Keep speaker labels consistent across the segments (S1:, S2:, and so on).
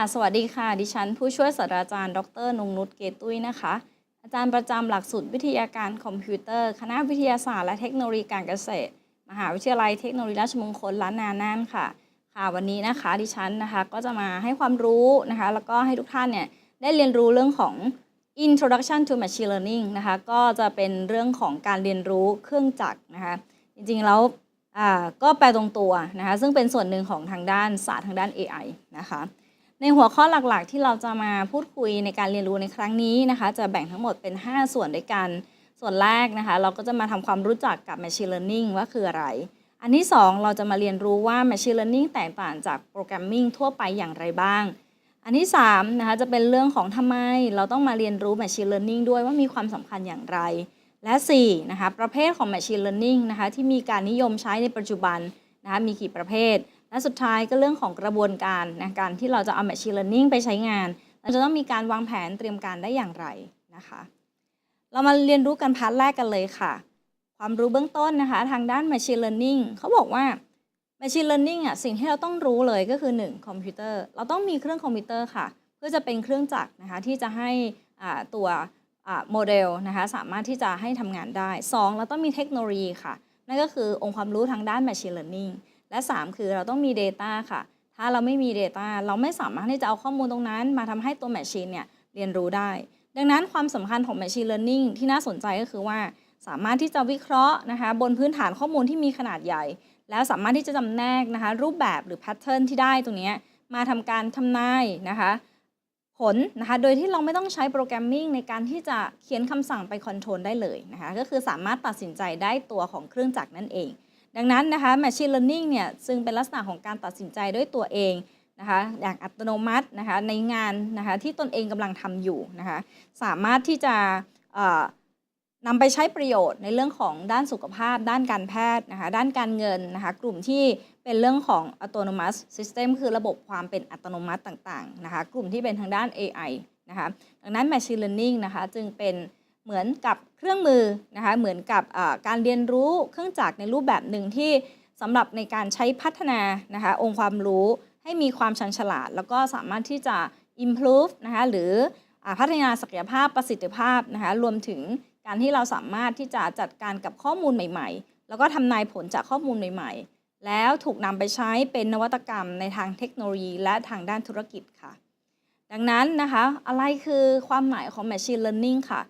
S1: ่ะสวัสดีค่ะ ดิฉัน ผู้ช่วยศาสตราจารย์ ดร นงนุช เกตุ้ยนะคะ อาจารย์ประจำหลักสูตรวิทยาการคอมพิวเตอร์ คณะวิทยาศาสตร์และเทคโนโลยีการเกษตร มหาวิทยาลัยเทคโนโลยีราชมงคลล้านนาน่านค่ะ ค่ะ วันนี้นะคะ ดิฉันนะคะ ก็จะมาให้ความรู้นะคะ แล้วก็ให้ทุกท่านเนี่ย ได้เรียนรู้เรื่องของ Introduction to Machine Learning นะคะ ก็จะเป็นเรื่องของการเรียนรู้เครื่องจักรนะคะ จริงๆ แล้วก็แปลตรงตัวนะคะ ซึ่งเป็นส่วนหนึ่งของทางด้านศาสตร์ทางด้าน AI นะคะ ในหัวข้อหลักๆ ที่เราจะมาพูดคุยในการเรียนรู้ในครั้งนี้นะคะ จะแบ่งทั้งหมดเป็น 5 ส่วนด้วยกัน ส่วนแรกนะคะ เราก็จะมาทำความรู้จักกับ Machine Learning ว่าคืออะไร อันที่ 2 เราจะมาเรียนรู้ว่า Machine Learning แตกต่างจากโปรแกรมมิ่งทั่วไปอย่างไรบ้าง อันที่3นะคะจะเป็นเรื่องของทำไม เราต้องมาเรียนรู้ Machine Learning ด้วยว่ามีความสำคัญอย่างไร และ4นะคะประเภทของ Machine Learning นะคะที่มีการนิยมใช้ในปัจจุบันนะคะมีกี่ประเภท และสุดท้ายก็เรื่องของกระบวนการนะการที่เราจะเอา Machine Learning ไปใช้งาน เราจะต้องมีการวางแผนเตรียมการได้อย่างไรนะคะ เรามาเรียนรู้กันพาร์ทแรกกันเลยค่ะ ความรู้เบื้องต้นนะคะ ทางด้าน Machine Learning เขาบอกว่า Machine Learning อะสิ่งที่เราต้องรู้เลยก็คือ 1 คอมพิวเตอร์ เราต้องมีเครื่องคอมพิวเตอร์ค่ะ เพื่อจะเป็นเครื่องจักรนะคะที่จะให้ตัวโมเดลนะคะสามารถที่จะให้ทำงานได้ 2 เราต้องมีเทคโนโลยีค่ะ นั่นก็คือองค์ความรู้ทางด้าน Machine Learning และ 3 คือเราต้องมี Data ค่ะ ถ้าเราไม่มี Data เราไม่สามารถที่จะเอาข้อมูลตรงนั้น มาทำให้ตัว Machine เนี่ยเรียนรู้ได้ ดังนั้นความสำคัญของ Machine Learning ที่น่าสนใจก็คือว่า สามารถที่จะวิเคราะห์นะคะบนพื้นฐานข้อมูลที่มีขนาดใหญ่ แล้วสามารถที่จะจำแนกนะคะรูปแบบหรือแพทเทิร์นที่ได้ตรงนี้มาทำการทำนายนะคะผลนะคะโดยที่เราไม่ต้องใช้โปรแกรมมิ่งในการที่จะเขียนคำสั่งไปคอนโทรลได้เลยนะคะก็คือสามารถตัดสินใจได้ตัวของเครื่องจักรนั่นเอง ดังนั้นนะคะ Machine Learning เนี่ยซึ่งเป็นลักษณะของการตัดสินใจด้วยตัวเองนะคะอย่างอัตโนมัตินะคะในงานนะคะที่ตนเองกำลังทำอยู่นะคะสามารถที่จะเอ่อนำไปใช้ประโยชน์ในเรื่องของด้านสุขภาพ ด้านการแพทย์นะคะด้านการเงินนะคะกลุ่มที่เป็นเรื่องของ autonomous system คือระบบความเป็นอัตโนมัติต่างๆนะคะกลุ่มที่เป็นทางด้าน AI นะคะดังนั้น Machine Learning นะคะจึงเป็น เหมือนกับเครื่องมือนะคะเหมือนกับการเรียนรู้เครื่องจักรในรูปแบบหนึ่งที่สำหรับในการใช้พัฒนานะคะองค์ความรู้ให้มีความชันฉลาด แล้วก็สามารถที่จะ improve นะคะหรืออพัฒนาศักยภาพประสิทธิภาพนะคะรวมถึงการที่เราสามารถที่จะจัดการกับข้อมูลใหม่ ๆ แล้วก็ทำนายผลจากข้อมูลใหม่ ๆ แล้วถูกนำไปใช้เป็นนวัตกรรมในทางเทคโนโลยี และทางด้านธุรกิจค่ะ ดังนั้นนะคะอะไรคือความหมายของ Machine Learning ค่ะ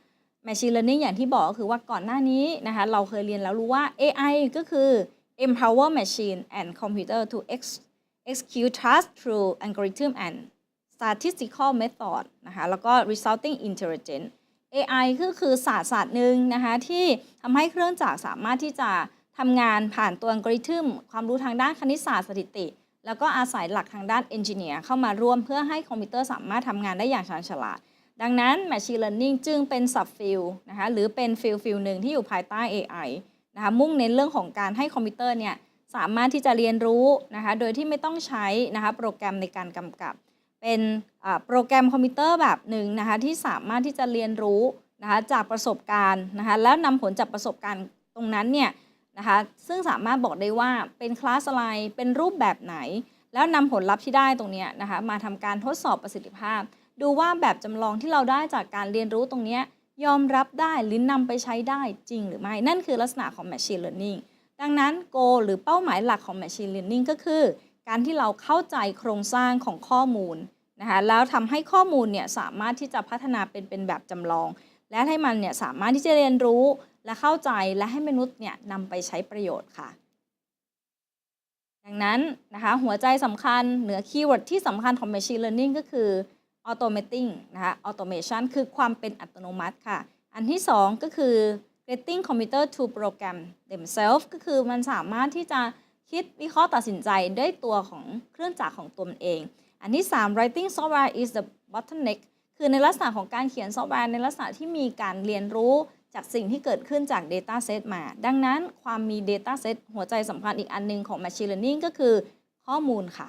S1: Machine Learning อย่างที่บอกก็คือว่าก่อนหน้านี้นะคะเราเคยเรียนแล้วรู้ว่า AI ก็คือ empower machine and computer to ex- execute tasks through algorithm and statistical method นะคะแล้วก็ resulting intelligence AI ก็คือศาสตร์ศาสตร์หนึ่งนะคะที่ทำให้เครื่องจักรสามารถที่จะทำงานผ่านตัวอัลกอริทึมความรู้ทางด้านคณิตศาสตร์สถิติ แล้วก็อาศัยหลักทางด้านเอนจิเนียร์เข้ามาร่วมเพื่อให้คอมพิวเตอร์สามารถทำงานได้อย่างชาญฉลาด ดังนั้น Machine Learning จึงเป็นสับฟิลนะคะหรือเป็นฟิลฟิลหนึ่งที่อยู่ภายใต้ AI นะคะมุ่งเน้นเรื่องของการให้คอมพิวเตอร์เนี่ยสามารถที่จะเรียนรู้นะคะโดยที่ไม่ต้องใช้นะคะโปรแกรมในการกำกับ เป็นโปรแกรมคอมพิวเตอร์แบบหนึ่งนะคะที่สามารถที่จะเรียนรู้นะคะจากประสบการณ์นะคะแล้วนำผลจากประสบการณ์ตรงนั้นเนี่ยนะคะซึ่งสามารถบอกได้ว่าเป็นคลาสอะไรเป็นรูปแบบไหน แล้วนำผลลัพธ์ที่ได้ตรงนี้นะคะมาทำการทดสอบประสิทธิภาพ ดูว่าแบบจำลองที่เราได้จากการเรียนรู้ตรงนี้ยอมรับได้หรือนำไปใช้ได้จริงหรือไม่ นั่นคือลักษณะของ Machine Learning ดังนั้น goal หรือเป้าหมายหลักของ Machine Learning ก็คือ การที่เราเข้าใจโครงสร้างของข้อมูลนะคะแล้วทำให้ข้อมูลเนี่ยสามารถที่จะพัฒนาเป็นเป็นแบบจำลอง และให้มันเนี่ยสามารถที่จะเรียนรู้และเข้าใจและให้มนุษย์เนี่ยนำไปใช้ประโยชน์ค่ะ ดังนั้นนะคะหัวใจสำคัญเหนือคีย์เวิร์ดที่สำคัญของ Machine Learning ก็คือ automating นะคะ automation คือความเป็นอัตโนมัติค่ะ อันที่ 2 ก็คือ getting computer to program themselves ก็คือมันสามารถที่จะคิดวิเคราะห์ตัดสินใจด้วยตัวของเครื่องจักรของตนเอง อันที่ 3 writing software is the bottleneck คือในลักษณะของการเขียนซอฟต์แวร์ในลักษณะที่มีการเรียนรู้จากสิ่งที่เกิดขึ้นจาก Data Set มา ดังนั้นความมี Data Set หัวใจสำคัญอีกอันหนึงของ Machine Learning ก็คือข้อมูลค่ะ